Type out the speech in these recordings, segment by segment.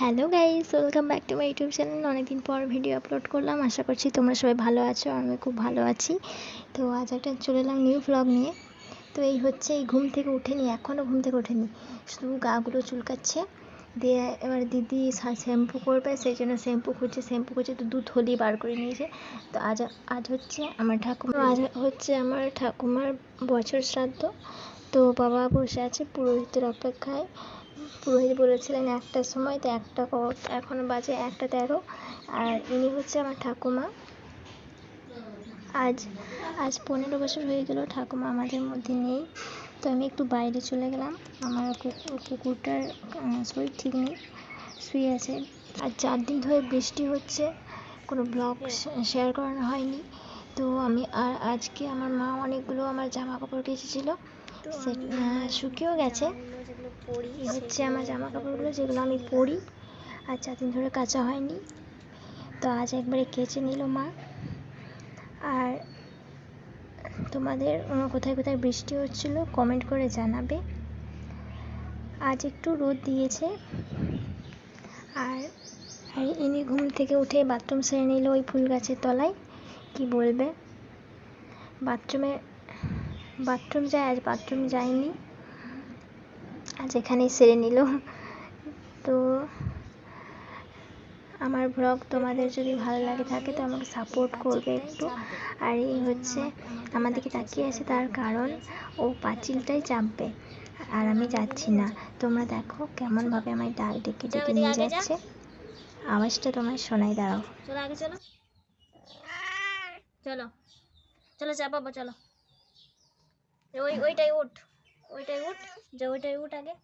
Hello guys welcome back to my YouTube channel অনেকদিন পর video upload করলাম। আশা করছি তোমরা সবাই ভালো আছো আমি খুব ভালো আছি। তো আজ একটা চলে এলাম নিউ ভ্লগ নিয়ে। তো এই হচ্ছে এই ঘুম থেকে উঠেনি এখনও ঘুম থেকে ওঠেনি শুধু গাগুলো চুলকাচ্ছে। দিয়ে এবার দিদি শ্যাম্পু করবে, সেই জন্য শ্যাম্পু খুঁজছে। শ্যাম্পু খুঁজছে তো দু থলি বার করে নিয়েছে। তো আজ আজ হচ্ছে আমার ঠাকুমা আজ হচ্ছে আমার ঠাকুমার বছর শ্রাদ্ধ। তো বাবা বসে আছে পুরোহিতের অপেক্ষায়। পুরোহিত বলেছিলেন একটার সময় তো একটা এখন বাজে একটা তেরো। আর ইনি হচ্ছে আমার ঠাকুমা। আজ আজ পনেরো বছর হয়ে গেল ঠাকুমা আমাদের মধ্যে নেই। তো আমি একটু বাইরে চলে গেলাম। আমার কুকুরটার শরীর ঠিক নেই শুয়ে আছে। আর চার দিন ধরে বৃষ্টি হচ্ছে কোনো ব্লগ শেয়ার করানো হয়নি। তো আমি আর আজকে আমার মা অনেকগুলো আমার জামা কাপড় কেচেছিলো। শুকিয়েও গেছে। হচ্ছে আমার জামা কাপড়গুলো যেগুলো আমি পরি। আর চার দিন ধরে কাচা হয়নি। তো আজ একবারে কেচে নিল মা। আর তোমাদের কোথায় কোথায় বৃষ্টি হচ্ছিল কমেন্ট করে জানাবে। আজ একটু রোদ দিয়েছে। আর আর ইনি ঘুম থেকে উঠে বাথরুম সেরে নিল ওই ফুল গাছের তলায়। কি বলবে? বাথরুমে বাথরুম যায় আজ বাথরুম যায়নি আজ এখানেই সেরে নিল। তো আমার ব্লগ তোমাদের যদি ভালো লাগে থাকে তো আমাকে সাপোর্ট করবে একটু। আর এই হচ্ছে আমাদেরকে তাকিয়ে আছে তার কারণ ও পাঁচিলটাই চাপবে আর আমি যাচ্ছি না। তোমরা দেখো কেমনভাবে আমার ডাক ডেকে ডেকে নিয়ে যাচ্ছে। আওয়াজটা তোমার শোনাই দাঁড়াও। চলো আগে চলো। চলো চলো চলো। ওই, ওইটাই উঠ। ওইটাই উঠ। যা, ওইটাই উঠ আগে।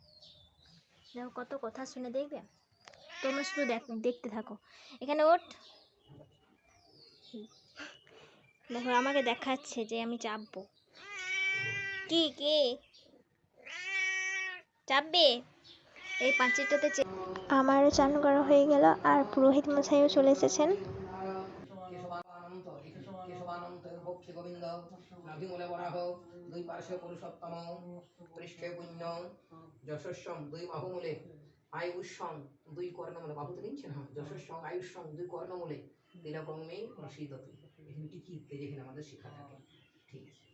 দেখো কত কথা শুনে দেখবে। তোমরা শুধু দেখ, দেখতে থাকো। এখানে ওঠ দেখো, আমাকে দেখাচ্ছে যে আমি চাপবো। কি, কে? চাপবে? এই পাঁচিরটাতে আমারও চান করা হয়ে গেল, আর পুরোহিত মশাইও চলে এসেছেন। গোবিন্দ। নাভিমূলে বরাহ দুই পার্শ্বে পুরুষোত্তম পৃষ্ঠে পুণ্য দুই বাহুমূলে আয়ুষ্যং দুই কর্ণমূলে। বাহু তো নিচ্ছে না যশস্বং আয়ুষ্যং দুই কর্ণমূলে তিলকমে প্রসিদত এখানে কি কি যেখানে আমাদের শেখা থাকে? ঠিক আছে।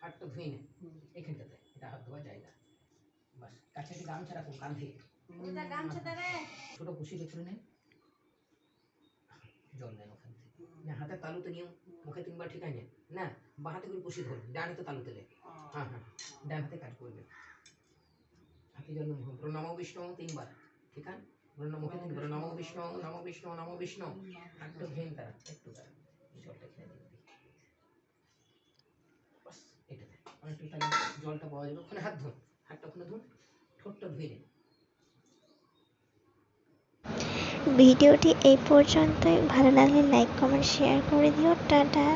হাতটা ধুই না। এখানটাতে এটা হাত ধোয়া জায়গা। বাস কাছে গামছা রাখুন কাঁধে ছোট জল নেন ওখান থেকে। না হাতের তালুতে নিও মুখে তিনবার ঠিকাই নেন না বা হাতে করে পুষি ধরুন ডান হাতে তালুতে লে হ্যাঁ হ্যাঁ ডান হাতে কাজ করবে। হাতে জল প্রণাম বিষ্ণু তিনবার ঠিক আছে? মুখে তিনবার নম বিষ্ণু নম বিষ্ণু নম বিষ্ণু। একটু ঘেন তারা একটু তারা জলটা খেয়ে এটাতে অনেকটু জলটা পাওয়া যাবে। ওখানে হাত ধুন হাতটা ওখানে ধুন ঠোঁটটা ধুয়ে নিন ভিডিওটি এই পর্যন্তই। ভালো লাগলে লাইক কমেন্ট শেয়ার করে দিও। টাটা।